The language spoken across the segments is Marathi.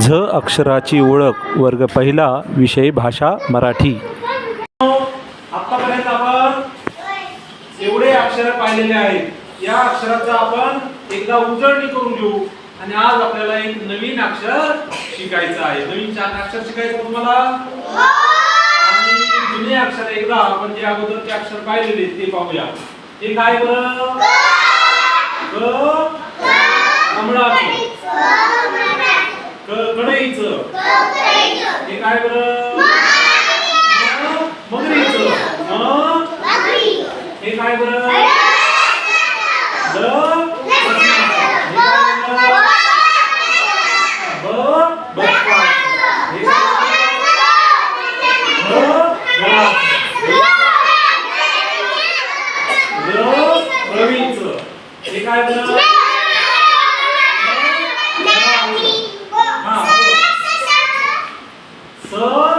झ अक्षराची ओळख वर्ग पहिला विषय भाषा मराठी. आतापर्यंत आपण एवढे अक्षर पाहिलेले आहेत. या अक्षराचा आपण एकदा उजळणी करून घेऊ आणि आज आपल्याला एक नवीन अक्षर शिकायचं आहे. नवीन चार अक्षर शिकायचं तुम्हाला? आणि जुने अक्षर एकदा आपण जे अगोदरचे अक्षर पाहिलेले ते पाहूया. ते काय बरं क कमळाचं क कढईचं हे काय बरं म मगरीचं म हे काय बरं द हे काय बरं? So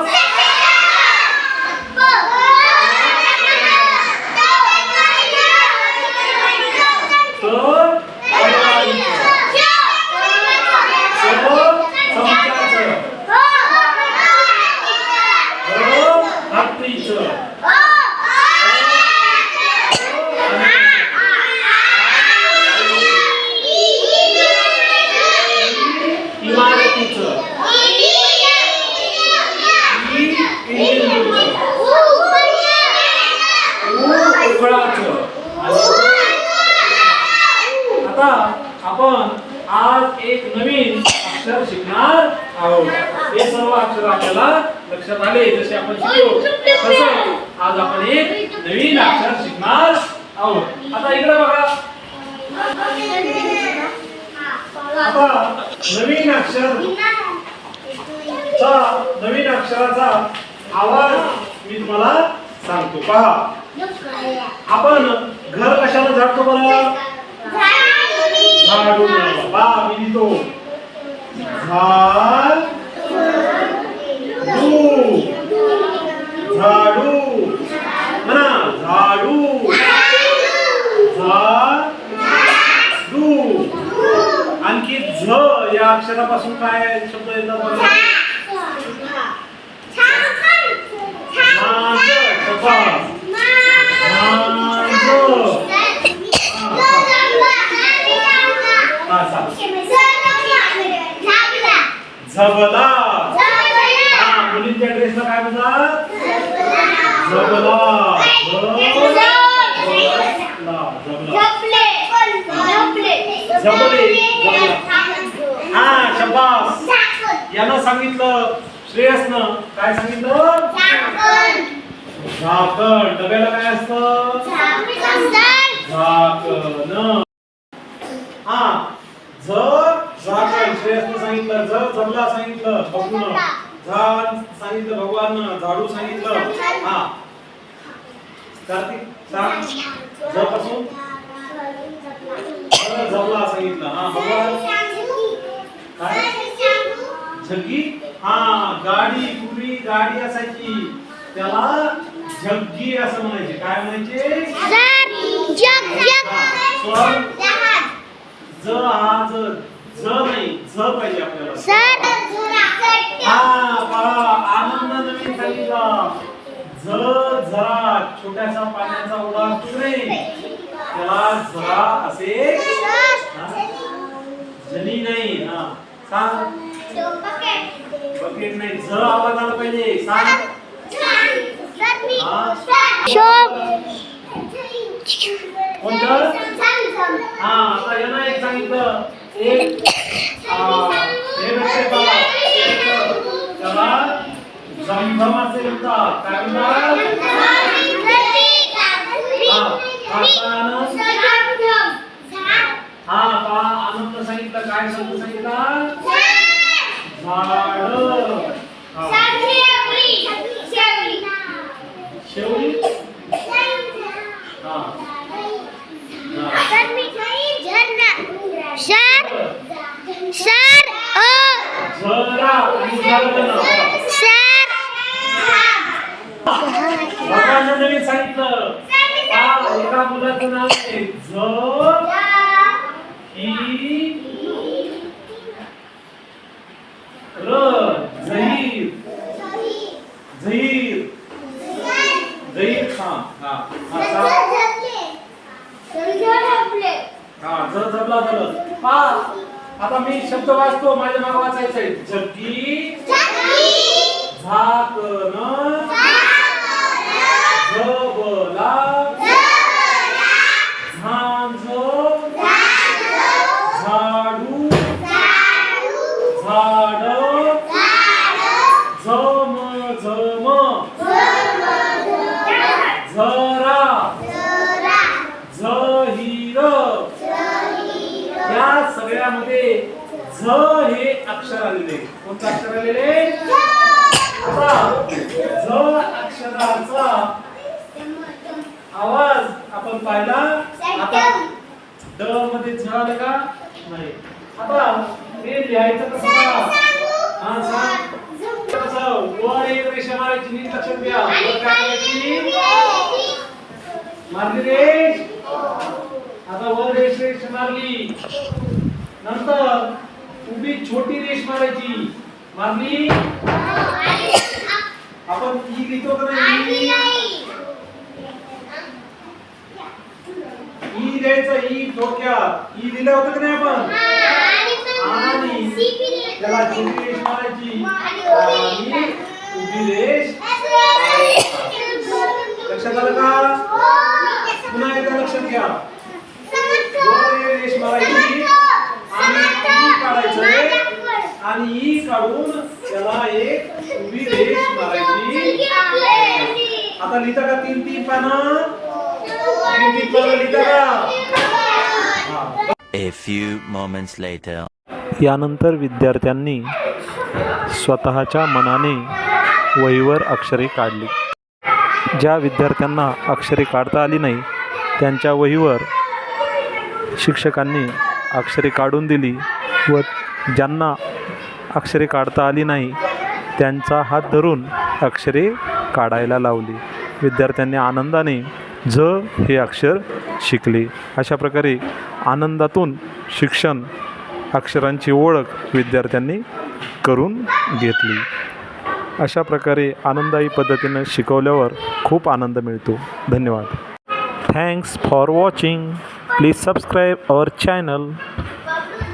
उ आता आपण आज एक नवीन अक्षर शिकणार आहोत. हे सर्व अक्षर आपल्याला लक्षात आले जसे आपण शिकलो तसं आज आपण एक नवीन अक्षर शिकणार आहोत. आता इकडे बघा. आता नवीन अक्षर चा नवीन अक्षराचा आवाज मी तुम्हाला सांगतो. पहा. आपण घर कशाने झाडतो बरं? झाडू बा मी लिहितो. झाड झाडू. म्हणा झाडू. झाडू. आणखी झ या अक्षरापासून काय शब्द येतात झबला. हा मुलींच्या ड्रेसला काय म्हणतात झबला. झबला. हा शबास. यानं सांगितलं. श्रेयसनं. काय सांगितलं? झाकण. डब्याला काय असत? झाकण. हा. जर झाकण श्रेयसनं सांगितलं जर जमला सांगितलं बघून. झाड सांगितलं भगवान. झाडू सांगितलं. हा. कार्तिक जपासून? जमला सांगितलं. हा भगवान. काय? झगी हा गाडी पूर्वी गाडी असायची. त्याला झग्गी असं म्हणायचे. काय म्हणायचे? स्वर ज हा ज ज नाही झ पाहिजे आपल्याला. हा पहा आनंद नवीन सांगितला झ झरा छोट्यासा पाण्याचा ओढा असतो रे त्याला झरा असे जनी नाही हा. सांग. बकेट नाही. झ आवाज आला पाहिजे. सांग. म्हणतात काय आता पहा. आनंद. सांगितलं. काय शब्द सांगितला? झाड. शेवळी हा. सर सर ओ. झरा आणि झरगणं. सर भगवान नवीन सांगितलं पहा, एका मुलाचं नाव आहे झ ही हा ज जबला झालं पा आता मी शब्द वाचतो माझ्या मागे वाचायचं आहे जगी झाकण झबला झांज झाडू झाड झम झम झरा झहिर या सगळ्यामध्ये झ हे अक्षर आलेले झ अक्षराचा आवाज आपण पाहिला. आता ड मध्ये झ आलं का? नाही. आता हे लिहायचं कसं हा सांग. कसं वर एक रेषा मारायची नीट लक्षात घ्या वर काय करायची? मारली रेष आता वर रेष रेष मारली. नंतर उभी छोटी रेष मारायची. मारली आपण ई लिहितो का नाही? ई द्यायचं ई थोडक्यात ई लिहिलं होतं का नाही आपण? आणि त्याला रेष. मारायची आणि लक्षात आलं का? पुन्हा एकदा लक्षात घ्या. मारायची आणि काढायचं आणि ई काढून त्याला एक उभी रेष मारायची. आता लिहिता का तीन तीन पानं? तीन तीन पानं लिहिता का? A few moments later. यानंतर विद्यार्थ्यांनी स्वतःच्या मनाने वहीवर अक्षरे काढली. ज्या विद्यार्थ्यांना अक्षरे काढता आली नाही त्यांच्या वहीवर शिक्षकांनी अक्षरे काढून दिली व ज्यांना अक्षरे काढता आली नाही त्यांचा हात धरून अक्षरे काढायला लावली. विद्यार्थ्यांनी आनंदाने झ हे अक्षर शिकले. अशा प्रकारे आनंदातून शिक्षण अक्षरांची ओळख विद्यार्थ्यांनी करून घेतली. अशा प्रकारे आनंदायी पद्धतीनं शिकवल्यावर खूप आनंद मिळतो. धन्यवाद. Thanks for watching please subscribe our channel